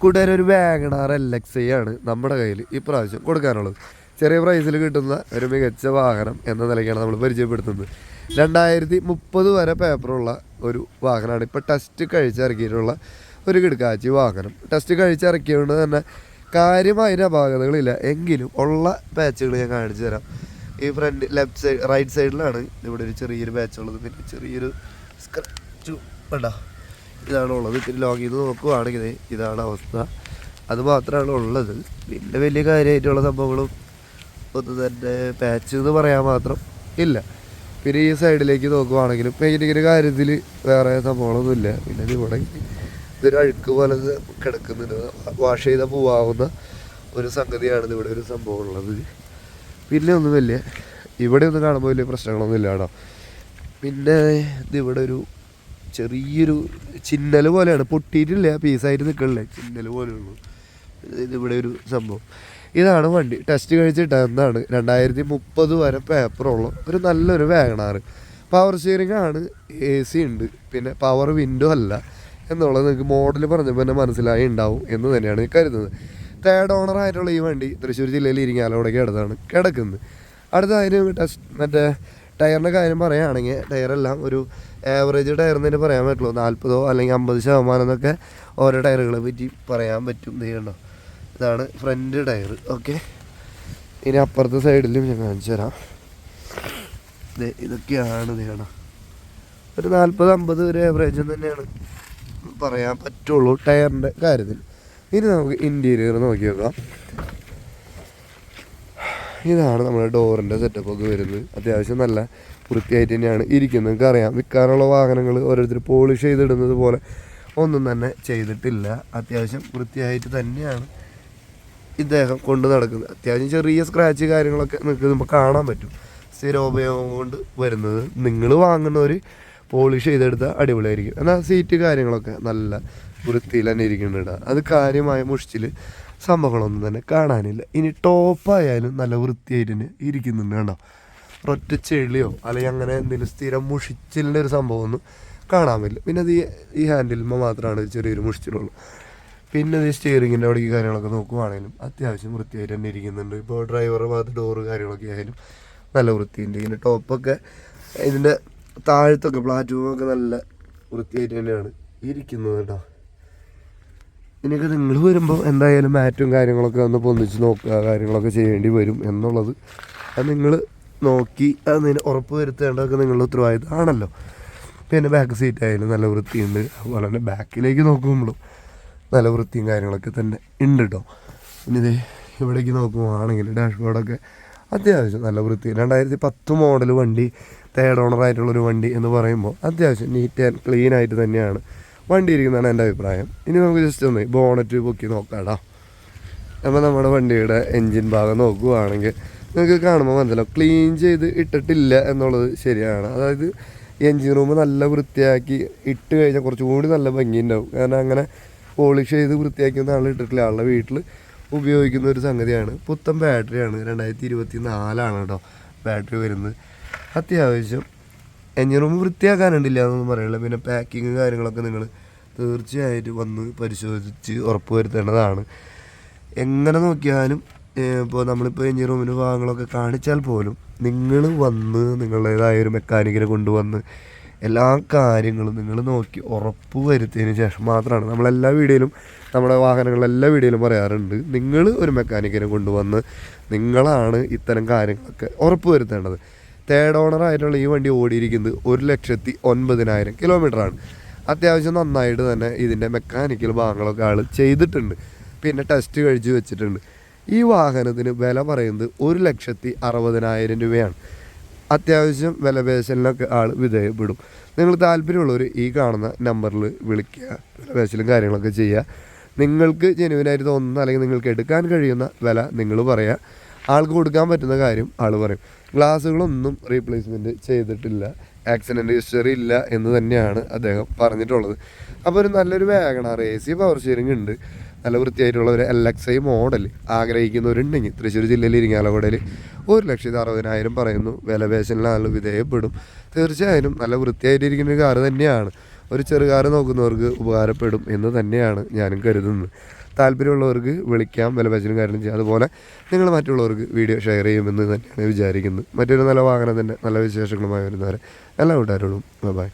കൂട്ടുകാർ ഒരു Wagon R L X I ആണ് നമ്മുടെ കയ്യിൽ ഇപ്രാവശ്യം കൊടുക്കാനുള്ളത്. ചെറിയ പ്രൈസിൽ കിട്ടുന്ന ഒരു മികച്ച വാഹനം എന്ന നിലയ്ക്കാണ് നമ്മൾ പരിചയപ്പെടുത്തുന്നത്. രണ്ടായിരത്തി മുപ്പത് വരെ പേപ്പറുള്ള ഒരു വാഹനമാണ്. ഇപ്പോൾ ടെസ്റ്റ് കഴിച്ചിറക്കിയിട്ടുള്ള ഒരു കിടക്കാച്ചി വാഹനം. ടെസ്റ്റ് കഴിച്ചിറക്കിയതുകൊണ്ട് തന്നെ കാര്യമായ അപാകതകളില്ല. എങ്കിലും ഉള്ള പാച്ചുകൾ ഞാൻ കാണിച്ചു തരാം. ഈ ഫ്രണ്ട് ലെഫ്റ്റ് സൈഡ് റൈറ്റ് സൈഡിലാണ് ഇവിടെ ഒരു ചെറിയൊരു പാച്ചുള്ളത് പിന്നെ ചെറിയൊരു സ്ക്രച്ചു വേണ്ട ഇതാണ് ഉള്ളത് പിന്നെ ലോങ് ചെയ്ത് നോക്കുവാണെങ്കിൽ ഇതാണ് അവസ്ഥ. അത് മാത്രമാണ് ഉള്ളത്. പിന്നെ വലിയ കാര്യമായിട്ടുള്ള സംഭവങ്ങളും ഒന്നും തന്നെ പാച്ച് എന്ന് പറയാൻ മാത്രം ഇല്ല. പിന്നെ ഈ സൈഡിലേക്ക് നോക്കുവാണെങ്കിലും പെയിന്റിങ്ങിന്റെ കാര്യത്തിൽ വേറെ സംഭവങ്ങളൊന്നുമില്ല പിന്നെ ഇവിടെ ഇതൊരു അഴുക്ക് പോലെ കിടക്കുന്നുണ്ട്. വാഷ് ചെയ്താൽ പോവാവുന്ന ഒരു സംഗതിയാണ് ഇവിടെ ഒരു സംഭവം ഉള്ളത് പിന്നെ ഒന്നുമില്ല ഇവിടെ ഒന്നും കാണുമ്പോൾ വലിയ പ്രശ്നങ്ങളൊന്നും കേട്ടോ. പിന്നെ ഇതിവിടെ ഒരു ചെറിയൊരു ചിന്നൽ പോലെയാണ്. പൊട്ടിയിട്ടില്ല പീസായിട്ട് നിൽക്കണില്ലേ ചിന്നൽ പോലെയുള്ളൂ ഇതിവിടെ ഒരു സംഭവം. ഇതാണ് വണ്ടി. ടെസ്റ്റ് കഴിച്ചിട്ട് എന്താണ്? രണ്ടായിരത്തി മുപ്പത് വരെ പേപ്പറുള്ള ഒരു നല്ലൊരു വാഗണാറ് പവർ സ്റ്റിയറിംഗ് ആണ് എ സി ഉണ്ട്. പിന്നെ പവർ വിൻഡോ അല്ല എന്നുള്ളത് നിങ്ങൾക്ക് മോഡൽ പറഞ്ഞപ്പോൾ തന്നെ മനസ്സിലായി ഉണ്ടാവും എന്ന് തന്നെയാണ് കരുതുന്നത്. തേർഡ് ഓണർ ആയിട്ടുള്ള ഈ വണ്ടി തൃശ്ശൂർ ജില്ലയിൽ ഇരിങ്ങാലോടൊക്കെ അടുത്താണ് കിടക്കുന്നത്. അടുത്ത അതിന് ടെസ്റ്റ് മറ്റേ ടയറിന്റെ കാര്യം പറയുകയാണെങ്കിൽ ടയറെല്ലാം ഒരു ആവറേജ് ടയർ തന്നെ പറയാൻ പറ്റുള്ളൂ. നാൽപ്പതോ അല്ലെങ്കിൽ അമ്പത് ശതമാനം എന്നൊക്കെ ഓരോ ടയറുകളെ പറ്റി പറയാൻ പറ്റും. ചെയ്യണ്ടോ ഇതാണ് ഫ്രണ്ട് ടയർ. ഓക്കെ ഇനി അപ്പുറത്തെ സൈഡിലും ഞാൻ കാണിച്ചു തരാം. ഇതൊക്കെയാണ് ചെയ്യണം ഒരു നാൽപ്പത് അമ്പത് ഒരു ആവറേജ് തന്നെയാണ് പറയാൻ പറ്റുള്ളൂ ടയറിന്റെ കാര്യത്തിൽ. ഇനി നമുക്ക് ഇന്റീരിയർ നോക്കി നോക്കാം. ഇതാണ് നമ്മുടെ ഡോറിന്റെ സെറ്റപ്പ് ഒക്കെ വരുന്നത്. അത്യാവശ്യം നല്ല വൃത്തിയായിട്ട് തന്നെയാണ് ഇരിക്കുന്നത്. നിങ്ങൾക്ക് അറിയാം വിൽക്കാനുള്ള വാഹനങ്ങൾ ഓരോരുത്തർ പോളിഷ് ചെയ്തിടുന്നത് പോലെ ഒന്നും തന്നെ ചെയ്തിട്ടില്ല. അത്യാവശ്യം വൃത്തിയായിട്ട് തന്നെയാണ് ഇദ്ദേഹം കൊണ്ട് നടക്കുന്നത്. അത്യാവശ്യം ചെറിയ സ്ക്രാച്ച് കാര്യങ്ങളൊക്കെ നിങ്ങൾക്ക് നമുക്ക് കാണാൻ പറ്റും. സ്ഥിരോപയോഗം കൊണ്ട് വരുന്നത്. നിങ്ങൾ വാങ്ങുന്നവർ പോളിഷ് ചെയ്തെടുത്താൽ അടിപൊളിയായിരിക്കും. എന്നാൽ സീറ്റ് കാര്യങ്ങളൊക്കെ നല്ല വൃത്തിയിൽ തന്നെ ഇരിക്കുന്നുണ്ട്. അത് കാര്യമായ മുഷിച്ചിൽ സംഭവങ്ങളൊന്നും തന്നെ കാണാനില്ല. ഇനി ടോപ്പായാലും നല്ല വൃത്തിയായിട്ട് തന്നെ ഇരിക്കുന്നുണ്ട് കേട്ടോ ഒറ്റ ചെളിയോ അല്ലെങ്കിൽ അങ്ങനെ എന്തെങ്കിലും സ്ഥിരം മുഷിച്ചിലിന്റെ ഒരു സംഭവമൊന്നും കാണാൻ പറ്റില്ല. പിന്നെ അത് ഈ- ഹാൻഡിലുമ്പോൾ മാത്രമാണ് ചെറിയൊരു മുഷിച്ചിലുള്ളൂ. പിന്നെ ഈ സ്റ്റിയറിങ്ങിന്റെ അവിടേക്ക് കാര്യങ്ങളൊക്കെ നോക്കുവാണെങ്കിലും അത്യാവശ്യം വൃത്തിയായിട്ട് തന്നെ ഇരിക്കുന്നുണ്ട്. ഇപ്പോൾ ഡ്രൈവറുടെ ഭാഗത്ത് ഡോറ് കാര്യങ്ങളൊക്കെ ആയാലും നല്ല വൃത്തിയുണ്ട്. ഇതിന്റെ ടോപ്പൊക്കെ ഇതിന്റെ താഴത്തൊക്കെ പ്ലാറ്റ്ഫോമൊക്കെ നല്ല വൃത്തിയായിട്ട് തന്നെയാണ് ഇരിക്കുന്നത് കേട്ടോ. ഇനിയൊക്കെ നിങ്ങൾ വരുമ്പോൾ എന്തായാലും മാറ്റും കാര്യങ്ങളൊക്കെ ഒന്ന് പൊന്നിച്ച് നോക്കുക കാര്യങ്ങളൊക്കെ ചെയ്യേണ്ടി വരും എന്നുള്ളത്. അത് നിങ്ങൾ നോക്കി അതിന് ഉറപ്പ് വരുത്തേണ്ടതൊക്കെ നിങ്ങളുടെ ഉത്തരവാദിത്തമാണല്ലോ. പിന്നെ ബാക്ക് സീറ്റ് ആയാലും നല്ല വൃത്തിയുണ്ട്. അതുപോലെ തന്നെ ബാക്കിലേക്ക് നോക്കുമ്പോഴും നല്ല വൃത്തിയും കാര്യങ്ങളൊക്കെ തന്നെ ഉണ്ട് കേട്ടോ പിന്നെ ഇതേ ഇവിടേക്ക് നോക്കുവാണെങ്കിൽ ഡാഷ്ബോർഡൊക്കെ അത്യാവശ്യം നല്ല വൃത്തി രണ്ടായിരത്തി പത്ത് മോഡൽ വണ്ടി തേർഡ് ഓണർ ആയിട്ടുള്ളൊരു വണ്ടി എന്ന് പറയുമ്പോൾ അത്യാവശ്യം നീറ്റ് ആൻഡ് ക്ലീൻ ആയിട്ട് തന്നെയാണ്. വണ്ടി ഇരിക്കുന്നതാണ് എന്റെ അഭിപ്രായം. ഇനി നമുക്ക് ജസ്റ്റ് ഒന്ന് ബോണറ്റ് പൊക്കി നോക്കാടാ അപ്പോൾ നമ്മുടെ വണ്ടിയുടെ എൻജിൻ ഭാഗം നോക്കുകയാണെങ്കിൽ നിങ്ങൾക്ക് കാണുമ്പോൾ മനസ്സിലാവും. ക്ലീൻ ചെയ്ത് ഇട്ടിട്ടില്ല എന്നുള്ളത് ശരിയാണ്. അതായത് എൻജിൻ റൂം നല്ല വൃത്തിയാക്കി ഇട്ട് കഴിഞ്ഞാൽ കുറച്ചും കൂടി നല്ല ഭംഗി ഉണ്ടാവും കാരണം അങ്ങനെ പോളിഷ് ചെയ്ത് വൃത്തിയാക്കിയൊന്നും ആൾ ഇട്ടിട്ടില്ല. ആളുടെ വീട്ടിൽ ഉപയോഗിക്കുന്ന ഒരു സംഗതിയാണ്. പുത്തൻ ബാറ്ററിയാണ് രണ്ടായിരത്തി ഇരുപത്തി നാലാണ് കേട്ടോ ബാറ്ററി വരുന്നത്. അത്യാവശ്യം എഞ്ചിൻ റൂം വൃത്തിയാക്കാനുണ്ടില്ല എന്നൊന്നും പറയില്ല പിന്നെ പാക്കിങ് കാര്യങ്ങളൊക്കെ നിങ്ങൾ തീർച്ചയായിട്ടും വന്ന് പരിശോധിച്ച് ഉറപ്പ് വരുത്തേണ്ടതാണ് എങ്ങനെ നോക്കിയാലും ഇപ്പോൾ നമ്മളിപ്പോൾ എഞ്ചിൻ റൂമിന്റെ ഭാഗങ്ങളൊക്കെ കാണിച്ചാൽ പോലും നിങ്ങൾ വന്ന് നിങ്ങളുടേതായ ഒരു മെക്കാനിക്കിനെ കൊണ്ടുവന്ന് എല്ലാ കാര്യങ്ങളും നിങ്ങൾ നോക്കി ഉറപ്പ് വരുത്തിയതിന് ശേഷം മാത്രമാണ്. നമ്മളെല്ലാ വീഡിയോയിലും നമ്മുടെ വാഹനങ്ങളെല്ലാ വീഡിയോയിലും പറയാറുണ്ട് നിങ്ങൾ ഒരു മെക്കാനിക്കിനെ കൊണ്ടുവന്ന് നിങ്ങളാണ് ഇത്തരം കാര്യങ്ങളൊക്കെ ഉറപ്പ് വരുത്തേണ്ടത് തേർഡ് ഓണർ ആയിട്ടുള്ള ഈ വണ്ടി ഓടിയിരിക്കുന്നത് ഒരു ലക്ഷത്തി ഒൻപതിനായിരം കിലോമീറ്ററാണ് അത്യാവശ്യം നന്നായിട്ട് തന്നെ ഇതിന്റെ മെക്കാനിക്കൽ ഭാഗങ്ങളൊക്കെ ആൾ ചെയ്തിട്ടുണ്ട്. പിന്നെ ടെസ്റ്റ് കഴിച്ച് വെച്ചിട്ടുണ്ട്. ഈ വാഹനത്തിന് വില പറയുന്നത് ഒരു ലക്ഷത്തി അറുപതിനായിരം രൂപയാണ്. അത്യാവശ്യം വിലപേശലിനൊക്കെ ആൾ വിധേയപ്പെടും. നിങ്ങൾ താല്പര്യമുള്ളവർ ഈ കാണുന്ന നമ്പറിൽ വിളിക്കുക. വിലപേശലും കാര്യങ്ങളൊക്കെ ചെയ്യുക. നിങ്ങൾക്ക് ജനുവിനായിട്ട് തോന്നുന്ന അല്ലെങ്കിൽ നിങ്ങൾക്ക് എടുക്കാൻ കഴിയുന്ന വില നിങ്ങൾ പറയുക. ആൾക്ക് കൊടുക്കാൻ പറ്റുന്ന കാര്യം ആൾ പറയും. ഗ്ലാസ്സുകളൊന്നും റീപ്ലേസ്മെന്റ് ചെയ്തിട്ടില്ല. ആക്സിഡന്റ് ഹിസ്റ്ററി ഇല്ല എന്ന് തന്നെയാണ് അദ്ദേഹം പറഞ്ഞിട്ടുള്ളത്. അപ്പോൾ ഒരു നല്ലൊരു WagonR A C power steering ഉണ്ട്. നല്ല വൃത്തിയായിട്ടുള്ള ഒരു എൽ എക്സ് ഐ മോഡൽ ആഗ്രഹിക്കുന്നവരുണ്ടെങ്കിൽ തൃശ്ശൂർ ജില്ലയിൽ ഇരിങ്ങാലക്കുടയിൽ ഒരു ലക്ഷത്തി അറുപതിനായിരം പറയുന്നു. വിലപേശലിന് ആൾ വിധേയപ്പെടും. തീർച്ചയായും നല്ല വൃത്തിയായിട്ടിരിക്കുന്ന കാറ് തന്നെയാണ്. ഒരു ചെറുകാറ് നോക്കുന്നവർക്ക് ഉപകാരപ്പെടും എന്ന് തന്നെയാണ് ഞാനും കരുതുന്നത്. താല്പര്യമുള്ളവർക്ക് വിളിക്കാം വില പച്ചനും കാര്യം ചെയ്യാം. അതുപോലെ നിങ്ങൾ മറ്റുള്ളവർക്ക് വീഡിയോ ഷെയർ ചെയ്യുമെന്ന് തന്നെയാണ് വിചാരിക്കുന്നത് മറ്റൊരു നല്ല വാഹനം തന്നെ നല്ല വിശേഷങ്ങളുമായി വരുന്നവരെ എല്ലാ കൂട്ടുകാരോടും ബൈ